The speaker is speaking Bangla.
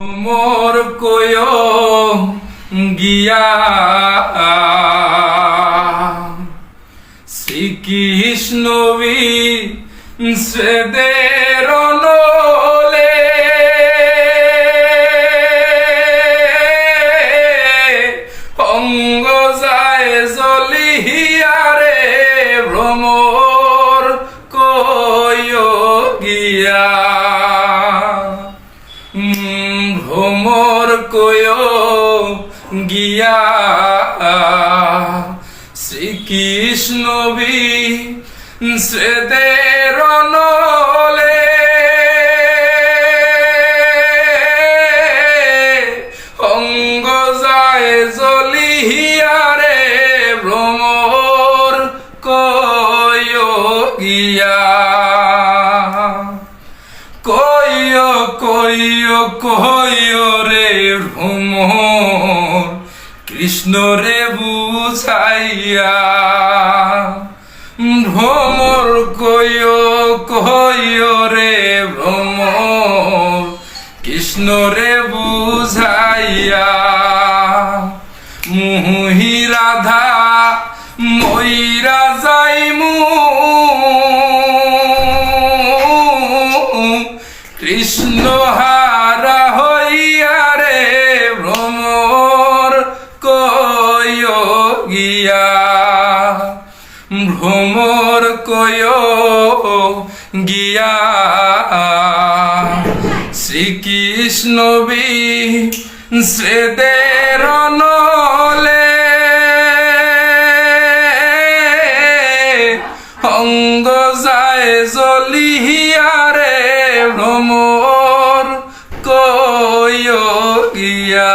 মোর কয় গিয়া। শ্রীকৃষ্ণ সেদের নলে অঙ্গ যায় জলিহিয়ারে ভ্রমর কয় গিয়া। ভ্রমর কয় গিয়া। শ্রীকৃষ্ণ বি নলে অঙ্গ যায় জলিহিয়ারে ভ্রমর কয় গিয়া। কইয় কইয় কইয় রে ভ্রমর, কৃষ্ণ রে বুঝাইয়া। ভ্রমর কইয় কইয় রে ভ্রমর, কৃষ্ণ রে বুঝাইয়া। মুহি রাধা ময়রা যাইমু কৃষ্ণ হারা হইয়া রে ভ্রমর কয় গিয়া। ভ্রমর কয় গিয়া। শ্রীকৃষ্ণ বি শ্রেদের নলে যায় জলিহিয়ারে ভ্রমর কয় গিয়া।